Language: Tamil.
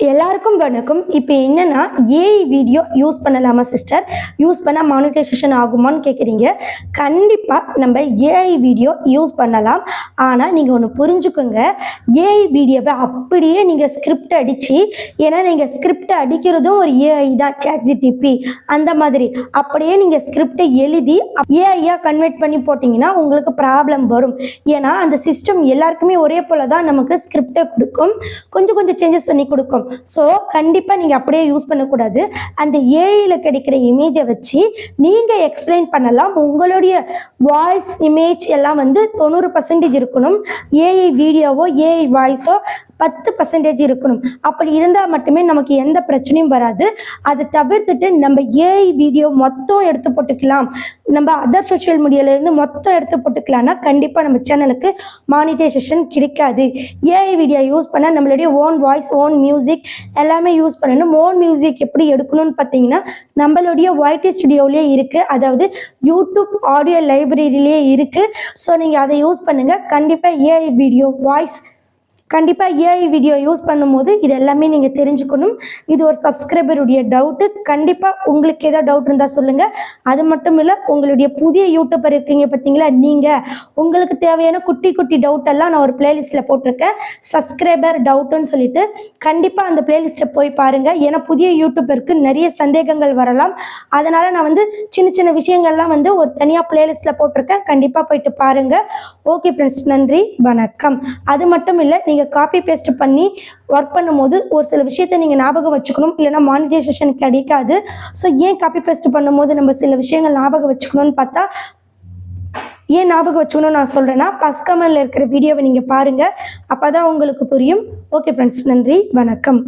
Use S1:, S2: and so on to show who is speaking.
S1: எல்லாருக்கும் வணக்கம். இப்போ என்னென்னா ஏஐ வீடியோ யூஸ் பண்ணலாமா சிஸ்டர் யூஸ் பண்ணால் மானிட்டைசேஷன் ஆகுமான்னு கேட்குறீங்க கண்டிப்பாக நம்ம ஏஐ வீடியோ யூஸ் பண்ணலாம். ஆனால் நீங்கள் ஒன்று புரிஞ்சுக்கோங்க. ஏஐ வீடியோவை அப்படியே நீங்கள் ஸ்கிரிப்ட் அடித்து ஏன்னா நீங்கள் ஸ்கிரிப்ட் அடிக்கிறதும் ஒரு ஏஐ தான் சேட் ஜிடிபி அந்த மாதிரி. அப்படியே நீங்கள் ஸ்கிரிப்டை எழுதி ஏஐயாக கன்வெர்ட் பண்ணி போட்டிங்கன்னா உங்களுக்கு ப்ராப்ளம் வரும். ஏன்னா அந்த சிஸ்டம் எல்லாருக்குமே ஒரே போல தான் நமக்கு ஸ்கிரிப்டை கொடுக்கும். கொஞ்சம் கொஞ்சம் சேஞ்சஸ் பண்ணி கொடுக்கும். ஸோ கண்டிப்பாக நீங்கள் அப்படியே யூஸ் பண்ணக்கூடாது. அந்த ஏஐயில் கிடைக்கிற இமேஜை வச்சு நீங்கள் எக்ஸ்பிளைன் பண்ணலாம். உங்களுடைய வாய்ஸ் இமேஜ் எல்லாம் வந்து தொண்ணூறு பர்சன்டேஜ் இருக்கணும். ஏஐ வீடியோவோ ஏஐ வாய்ஸோ பத்து பர்சன்டேஜ் இருக்கணும். அப்படி இருந்தால் மட்டுமே நமக்கு எந்த பிரச்சனையும் வராது. அதை தவிர்த்துட்டு நம்ம ஏஐ வீடியோ மொத்தம் எடுத்து போட்டுக்கலாம். நம்ம அதர் சோஷியல் மீடியாவிலேருந்து மொத்தம் எடுத்து போட்டுக்கலாம்னா கண்டிப்பாக நம்ம சேனலுக்கு மானிட்டைசேஷன் கிடைக்காது. ஏஐ வீடியோ யூஸ் பண்ணால் நம்மளுடைய ஓன் வாய்ஸ் ஓன் மியூசிக் எல்லாமே யூஸ் பண்ணணும். ஓன் மியூசிக் எப்படி எடுக்கணும்னு பார்த்தீங்கன்னா நம்மளுடைய ஒய்டி ஸ்டுடியோவிலே இருக்குது அதாவது யூடியூப் ஆடியோ லைப்ரரியிலே இருக்குது ஸோ நீங்கள் அதை யூஸ் பண்ணுங்கள் கண்டிப்பாக ஏஐ வீடியோ வாய்ஸ் கண்டிப்பாக ஏஐ வீடியோ யூஸ் பண்ணும்போது இது எல்லாமே நீங்கள் தெரிஞ்சுக்கணும். இது ஒரு சப்ஸ்கிரைபருடைய டவுட்டு கண்டிப்பாக உங்களுக்கு ஏதாவது டவுட் இருந்தால் சொல்லுங்கள் அது மட்டும் இல்லை உங்களுடைய புதிய யூடியூபர் இருக்கீங்க பார்த்தீங்களா? நீங்கள் உங்களுக்கு தேவையான குட்டி குட்டி டவுட் எல்லாம் நான் ஒரு பிளேலிஸ்ட்டில் போட்டிருக்கேன். சப்ஸ்கிரைபர் டவுட்டுன்னு சொல்லிட்டு கண்டிப்பாக அந்த பிளேலிஸ்ட்டை போய் பாருங்கள் ஏன்னா புதிய யூடியூபருக்கு நிறைய சந்தேகங்கள் வரலாம். அதனால் நான் வந்து சின்ன சின்ன விஷயங்கள்லாம் வந்து ஒரு தனியாக பிளேலிஸ்ட்டில் போட்டிருக்கேன். கண்டிப்பாக போயிட்டு பாருங்கள் ஓகே ஃப்ரெண்ட்ஸ் நன்றி வணக்கம். அது மட்டும் இல்லை நீங்கள் காப்பி பேஸ்ட் பண்ணி ஒர்க் பண்ணும்போது ஒரு சில விஷயத்தை நீங்கள் ஞாபகம் வச்சுக்கணும். இல்லைன்னா மானிட்டைசேஷன் கிடைக்காது ஸோ ஏன் காப்பி பேஸ்ட் பண்ணும்போது நம்ம சில விஷயங்கள் ஞாபகம் வச்சுக்கணும்னு பார்த்தா ஏன் ஞாபகம் வச்சுக்கணும்னு நான் சொல்கிறேன்னா பஸ்கமனில் இருக்கிற வீடியோவை நீங்கள் பாருங்கள் அப்போ தான் உங்களுக்கு புரியும். ஓகே ஃப்ரெண்ட்ஸ் நன்றி. வணக்கம்.